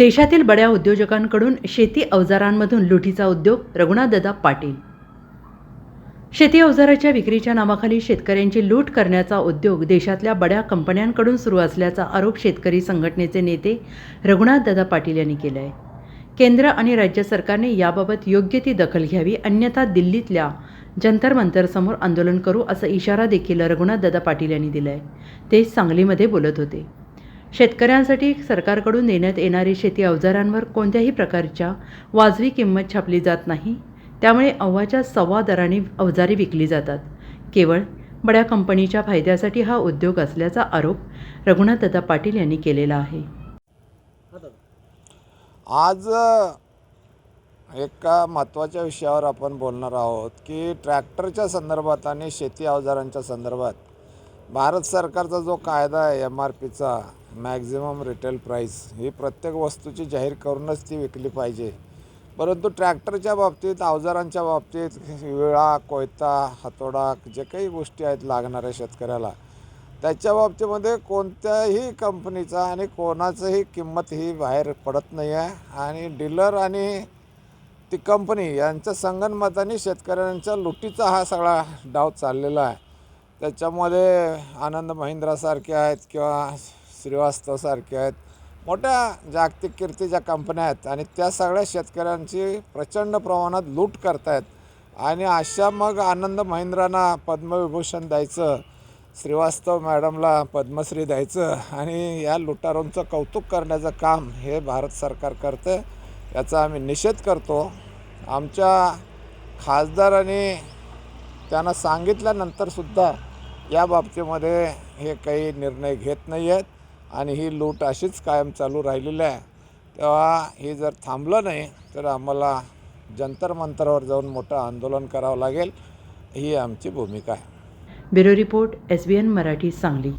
देशातील बड्या उद्योजकांकडून शेती अवजारांमधून लुटीचा उद्योग रघुनाथदादा पाटील. शेती अवजाराच्या विक्रीच्या नावाखाली शेतकऱ्यांची लूट करण्याचा उद्योग देशातल्या बड्या कंपन्यांकडून सुरू असल्याचा आरोप शेतकरी संघटनेचे नेते रघुनाथदादा पाटील यांनी केला आहे केंद्र आणि राज्य सरकारने याबाबत योग्य ती दखल घ्यावी अन्यथा दिल्लीतल्या जंतर मंतरसमोर आंदोलन करू असा इशारा देखील रघुनाथदादा पाटील यांनी दिला आहे ते सांगलीमध्ये बोलत होते. शेतकऱ्यांसाठी सरकारकडून देण्यात येणारी शेती अवजारांवर कोणत्याही प्रकारच्या वाजवी किंमत छापली जात नाही. त्यामुळे अव्वाच्या सव्वा दराने अवजारे विकली जातात. केवळ बड्या कंपनीच्या फायद्यासाठी हा उद्योग असल्याचा आरोप रघुनाथदादा पाटील यांनी केलेला आहे. आज एका महत्त्वाच्या विषयावर आपण बोलणार आहोत की ट्रॅक्टरच्या संदर्भात आणि शेती अवजारांच्या संदर्भात भारत सरकारचा जो कायदा आहे एम आर पीचा मॅक्झिमम रिटेल प्राईस ही प्रत्येक वस्तूची जाहीर करूनच ती विकली पाहिजे. परंतु ट्रॅक्टरच्या बाबतीत अवजारांच्या बाबतीत विळा कोयता हातोडा जे काही गोष्टी आहेत लागणाऱ्या शेतकऱ्याला त्याच्या बाबतीमध्ये कोणत्याही कंपनीचा आणि कोणाचंही किंमत ही बाहेर पडत नाही आहे आणि डीलर आणि ती कंपनी यांच्या संगनमताने शेतकऱ्यांच्या लुटीचा हा सगळा डाव चाललेला आहे. त्याच्यामध्ये आनंद महिंद्रासारखे आहेत किंवा श्रीवास्तवसारखे आहेत. मोठ्या जागतिक कीर्तीच्या कंपन्या आहेत आणि त्या सगळ्या शेतकऱ्यांची प्रचंड प्रमाणात लूट करतायत. आणि अशा मग आनंद महिंद्रांना पद्मविभूषण द्यायचं श्रीवास्तव मॅडमला पद्मश्री द्यायचं आणि या लुटारूंचं कौतुक करण्याचं काम हे भारत सरकार करतं याचा आम्ही निषेध करतो. आमच्या खासदारांनी त्यांना सांगितल्यानंतरसुद्धा या बाबतीमध्ये हे काही निर्णय घेत नाही आहेत आणि ही लूट अशीच कायम चालू राहिलेली आहे. तेव्हा हे जर थांबलं नाही तर आम्हाला जंतर मंतरावर जाऊन मोठं आंदोलन करावं लागेल. ही आमची भूमिका आहे. Bureau report S B N Marathi Sangli.